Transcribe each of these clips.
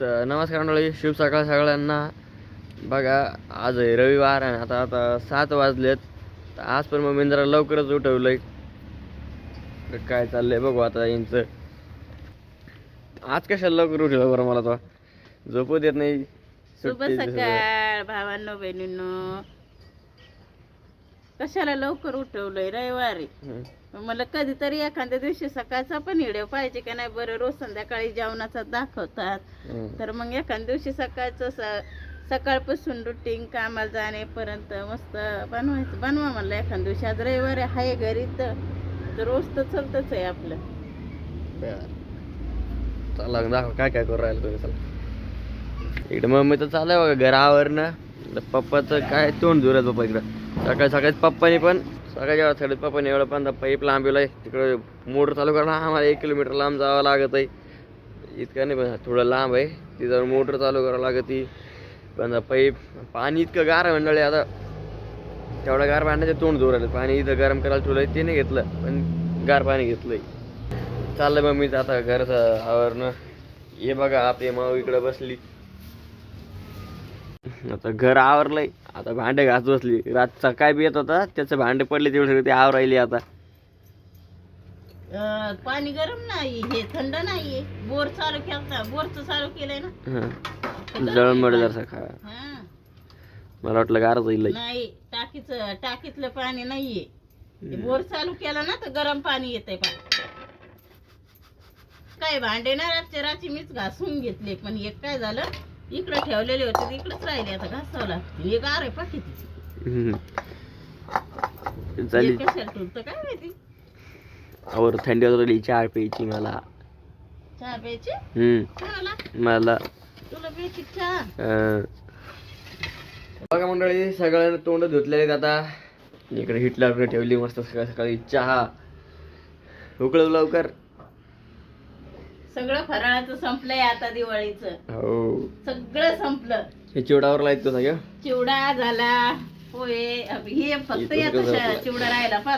तर नमस्कार मंडळी शुभ सकाळ सगळ्यांना. बघा आज आहे रविवार आणि आता आता सात वाजलेत. तर आज पण मग मी जरा लवकरच उठवलंय. तर काय चाललंय बघू आता यांचं. आज कशाला लवकर उठलं बरं मला तो झोपू देत नाही. शुभ सुट्टी दिवसाचं. सकाळ भावांनो बहिणींनो. कशाला लवकर उठवलंय? रविवारी. मला कधीतरी एखाद्या दिवशी सकाळचा पण हिडिओ पाहिजे का नाही बरं रोज संध्याकाळी जेवणाचा दाखवतात. तर मग एखाद्या दिवशी सकाळचं स- सकाळपासून रुटीन कामाला जाण्यापर्यंत मस्त बनवायचं बनवा म्हणलं एखाद्या दिवशी. आज रविवारी आहे घरी तर रोज तर चलतच आहे आपलं. चला दाखव काय काय करू राहिलं तुम्ही चला. इकडे मम्मी तर चालू आहे बघा घरावरनं. पप्पाचं काय तोंड जुरत पप्पा इकडं. सकाळी सकाळीच पप्पाने पण सकाळच्या वेळा सगळ्यात पप्पाने एवढं पण पाईप लांबवलं आहे तिकडं मोटर चालू करणं आम्हाला एक किलोमीटर लांब जावं लागत आहे. इतकं नाही पण थोडं लांब आहे. तिथं मोटर चालू करावं लागत. पण पाईप पाणी इतकं गार मंडळी आता तेवढं गार पाण्याचे तोंड जोर आलं पाणी इथं गरम करायला ठेवलं ते नाही घेतलं पण गार पाणी घेतलंय. चाललं मग मी आता घरचं आवरणं. हे बघा आपली माऊ इकडं बसली. आता घर आवरलंय. आता भांडे घास बसली. रात सकाळी बी येत होता त्याचं भांडे पडले तेवढे सगळे ते आवरायली आता. अं, पाणी गरम नाही हे थंड नाहीये बोर चालू केला बोरचं चालू केलंय ना. हं. जळमड जर सकाळ. हा. मला वाटलं गारच येईल नाही टाकीच टाकीतलं पाणी नाहीये. ते बोर चालू केला ना तर गरम पाणी येतंय पा काय भांडे ना रातच्या रात्री मीच घासून घेतले पण एक काय झालं इकडं ठेवलेले होते इकडंच राहिले आता घासावं लागते एक गार आहे पाठी झाली. कशाला काय माहिती? आवर थंडी चहा प्यायची मला. चहा प्यायची? हम्म. मला. तुला प्यायची चहा? अं, बघा मंडळी सगळ्यांना तोंड धुतलेले आहेत आता. इकडे हिटलर ठेवली मस्त सकाळी सकाळी चहा. उकळव लवकर. सगळं फराळाचं संपलंय आता दिवाळीचं. हो. सगळं संपलं. हे चिवडावर लायतो सगळं चिवडा झाला पोहे अब हे फक्त इथं याचा सगळं श- संपलं. चिवडा राहिला थोडा.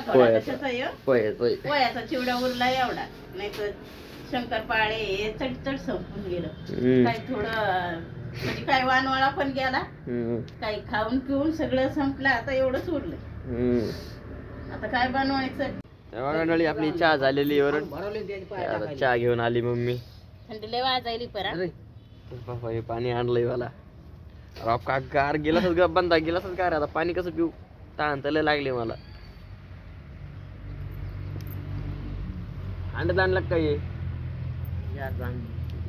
पोह्याचा. कशाचा चिवडा उरला एवढा. नाही तर शंकरपाळे हे चटचट संपून गेलं. हम्म. काही थोडं म्हणजे काही वानवाळा पण गेला. हम्म. काही खाऊन पिऊन सगळं संपलं. आता एवढंच उरलं. हम्म. आता काय बनवायचं? तेव्हा मंडळी आपली चहा झालेली वरून. आता चहा घेऊन आली मम्मी. थंडी लय वाजायली परा. बाबा हे पाणी आणलंय मला. राव का गार गेलासच ग बंदा गेलासच गार आता पाणी कसं पिऊ? ताण तर लागले मला. अंडत आणलं. काय?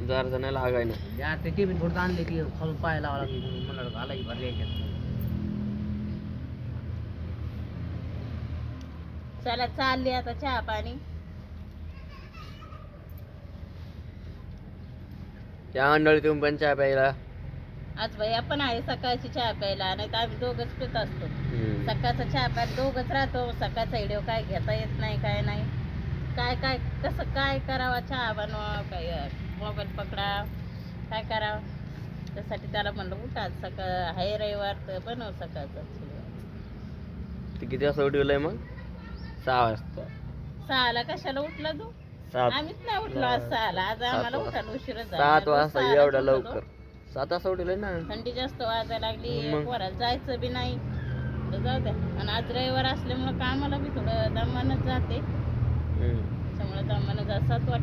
जरा जण लागाय ना टिफिन आणले की खालून पाय लावा लागली म्हणलं घाला की भरली चला चालली आता चहा पाणी. त्या मंडळी तुम्ही पण चहा प्यायला. आज बाई आपण आहे सकाळची चहा प्यायला. नाही तर आम्ही दोघच पित असतो. सकाळचा चहा प्यायला दोघच राहतो. सकाळचा व्हिडिओ काय घेता येत नाही काय नाही. काय काय कसं काय करावा? चहा बनवा काय मोबाईल पकडा. काय करावं? त्यासाठी त्याला म्हणलं उठा आज सकाळ आहे रविवार तर बनव सकाळचं. किती वाजता उठवलंय मग? सहा वाजता. सहाला? कशाला उठला तू? सात. आम्हीच नाही उठलो आज सहाला. आज आम्हाला. उठायला उशीर सात वाजता एवढ्या लवकर. सात वाजता उठवलंय ना. थंडी जास्त वाजायला लागली. मग? पोराला जायचं बी नाही. तर जाऊ द्या. आणि आज रविवार असल्यामुळं कामाला बी थोडं दमानच जाते. हम्म. त्यामुळे दमानं जा सात वाट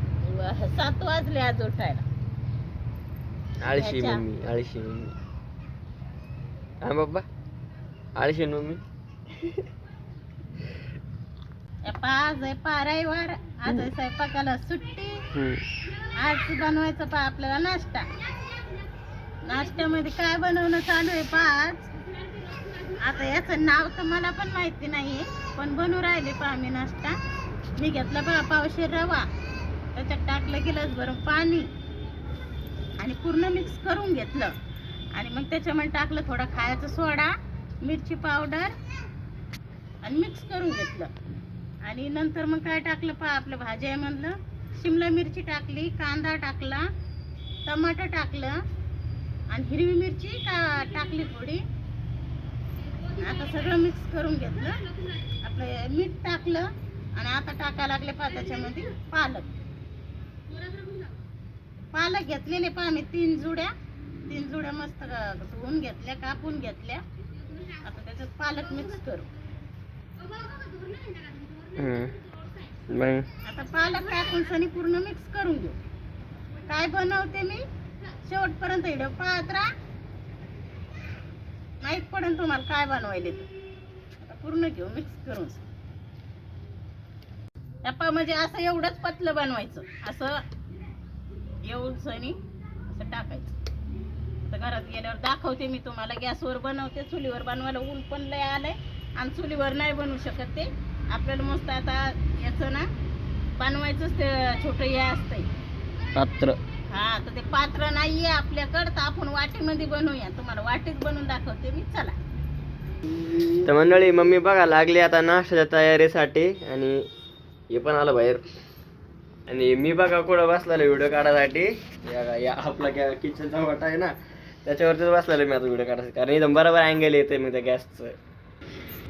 सात वाजले आज उठायला. आळशी ह्याच्या. मम्मी आळशी मम्मी. हा बाबा आळशी मम्मी. आज आहे पा रविवार आज आहे स्वयंपाकाला सुट्टी. आज बनवायचं पा आपल्याला नाश्ता. नाश्त्यामध्ये काय बनवणं चालू आहे पा आज आता याचं नाव तर मला पण माहिती नाहीये पण बनवू राहिले पा मी नाश्ता. मी घेतला पा पावशेर रवा. त्याच्यात टाकलं गिलास भरून पाणी. आणि पूर्ण मिक्स करून घेतलं. आणि मग त्याच्यामध्ये टाकलं थोडा खायचा सोडा मिरची पावडर. आणि मिक्स करून घेतलं. आणि नंतर मग काय टाकलं पा आपलं भाज्या म्हणलं. शिमला मिरची टाकली कांदा टाकला टमाटर टाकलं आणि हिरवी मिरची का टाकली थोडी. आता सगळं मिक्स करून घेतलं. आपलं मीठ टाकलं आणि आता टाकायला लागले पा त्याच्यामध्ये पालक. पालक घेतलेले पहा मी तीन जुड्या. तीन जुड्या मस्त धुवून घेतल्या कापून घेतल्या. आता त्याच्यात पालक मिक्स करू. मग? आता पालक टाकून सनी पूर्ण मिक्स करून घेऊ काय बनवते मी? शेवटपर्यंत इडं पाहत राहा. माहीत पडेल तुम्हाला काय बनवायले ते. आता पूर्ण घेऊ मिक्स करून. टप्पा म्हणजे असं एवढंच पतलं बनवायचं. असं एवढं सनी असं टाकायचं. आता घरात गेल्यावर दाखवते मी तुम्हाला. गॅसवर बनवते चुलीवर बनवायला ऊन पण लय आलंय. आणि चुलीवर नाही बनवू शकत ते. आपल्याला मस्त आता याचं ना बनवायचंच ते छोटं हे असतंय. पात्र. हा तर ते पात्र नाहीये आपल्याकडं तर आपण वाटीमध्ये बनवूया. तुम्हाला वाटीत बनवून दाखवते मी. चला. तर मंडळी मम्मी बघा लागली आता नाश्त्याच्या तयारीसाठी आणि हे पण आलं बाहेर. आणि मी बघा कुठं बसलेलो व्हिडिओ काढायसाठी. या या आपला गॅ किचनचा वाटा आहे ना. त्याच्यावरतीच बसलेलो मी आता व्हिडिओ काढायसाठी. कारण इथं बरोबर अँगल येते मग त्या गॅसचं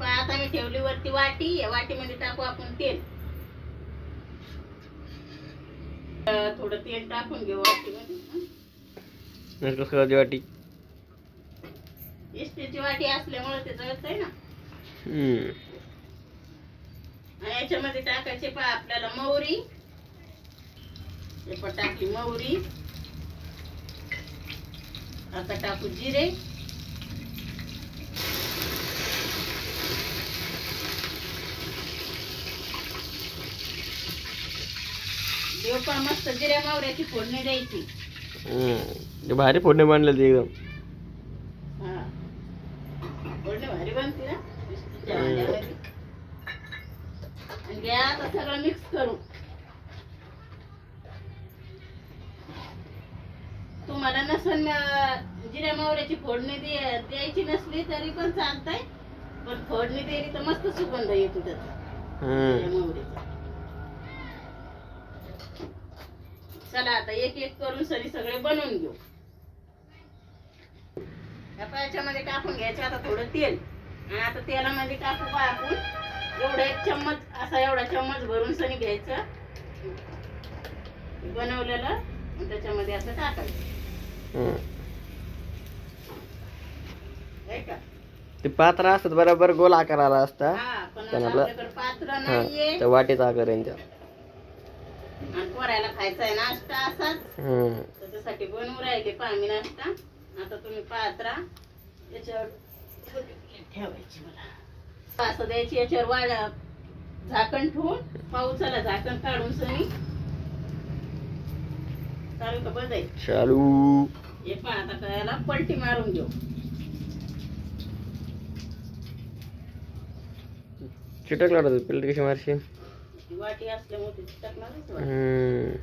आता मी ठेवली वरती वाटी या वाटीमध्ये टाकू आपण तेल. थोडं तेल टाकून घेऊ वाटीमध्ये. कसं वाटी? वाटी असल्यामुळे ते जळत आहे ना याच्यामध्ये टाकायचे पहा आपल्याला मोहरी टाकली मोहरी आता टाकू जिरे. पण मस्त जिऱ्या मोहऱ्याची फोडणी द्यायची. हम्म. ते भारी फोडणे बनले ते एकदम. हा. फोडणी भारी बनते ना. आणि घ्या आता सगळं मिक्स करू. तुम्हाला नसन अं, जिऱ्या मोहऱ्याची फोडणी दे- द्यायची नसली तरी पण चालतंय. पण फोडणी दिली तर मस्त सुगंध येतो त्याचा. जिऱ्या. चला आता एक एक करून सरी सगळे बनवून घेऊ. आता याच्यामध्ये टाकून घ्यायचं आता थोडं तेल. आणि आता तेलामध्ये टाकू पहा आपण. एवढा एक चम्मच असा एवढा चम्मच भरून सनी घ्यायचं. बनवलेलं त्याच्यामध्ये असं टाकायचं. का? ते पात्र असतात बरोबर गोल आकाराला असता. पण पण आता आपलं- आपल्याकडे पात्र हा नाहीये. त्या वाटीचा आकार आहे त्या. आणि पोरायला खायचा आहे नाश्ता असाच. हम्म. त्याच्यासाठी बनवून राहिले मी नाश्ता. आता तुम्ही पाहत राहा. याच्यावर ठेवायची मला. असं द्यायची याच्यावर वाढ झाकण ठेवून पाऊसाला झाकण काढून सनी. चालू का आहे? चालू. हे पहा आता करायला पलटी मारून घेऊ. चिटकला होता पिल्ट कशी मारशी ती वाटी असल्यामुळे ती टाकणारच वाटी. हम्म.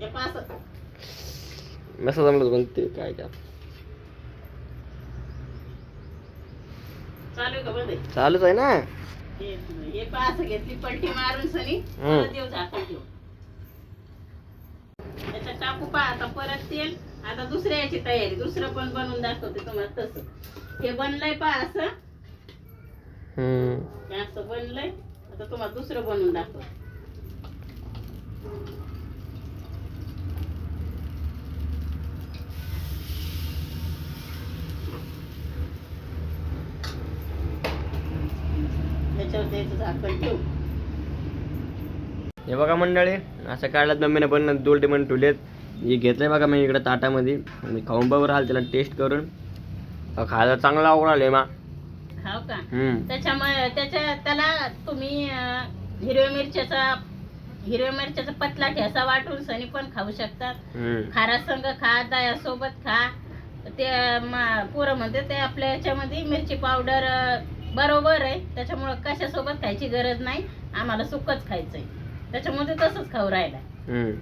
हे पहा असं मस्त जमलं होतं पण ते काय का चालू आहे का बंद? आहे चालूच आहे ना? हे हे पहा असं घेतली पलटी मारून सनी. परत देऊ झाकण ठेवू त्याच्यात टाकू पहा आता परत तेल. आता दुसऱ्या याची तयारी. दुसरं पण बनवून दाखवते तुम्हाला तसं. हे बनलंय पहा असं. हे असं बनलंय आता तुम्हाला दुसरं बनवून दाखव हे बघा मंडळी असं काढल्यात मम्मीने पण दोन टिमन ठेवलेत. हे घेतलंय बघा मी इकडे ताटामध्ये. मी खाऊन बघू राहिल त्याला टेस्ट करून. खायला चांगला आवडाले मा. हो का? हम्म. त्याच्यामुळे त्याच्या त्याला तुम्ही अं, हिरव्या मिरच्याचा हिरव्या मिरच्याचा पतला ठेसा वाटून सनी पण खाऊ शकतात हम्म. खारा संग खा दह्यासोबत खा. ते म- पोरं म्हणते ते आपल्या याच्यामध्ये मिरची पावडर बरोबर आहे. त्याच्यामुळं कशासोबत खायची गरज नाही. आम्हाला सुकच खायचंय. त्याच्यामध्ये तसंच खाऊ राहिला. हम्म.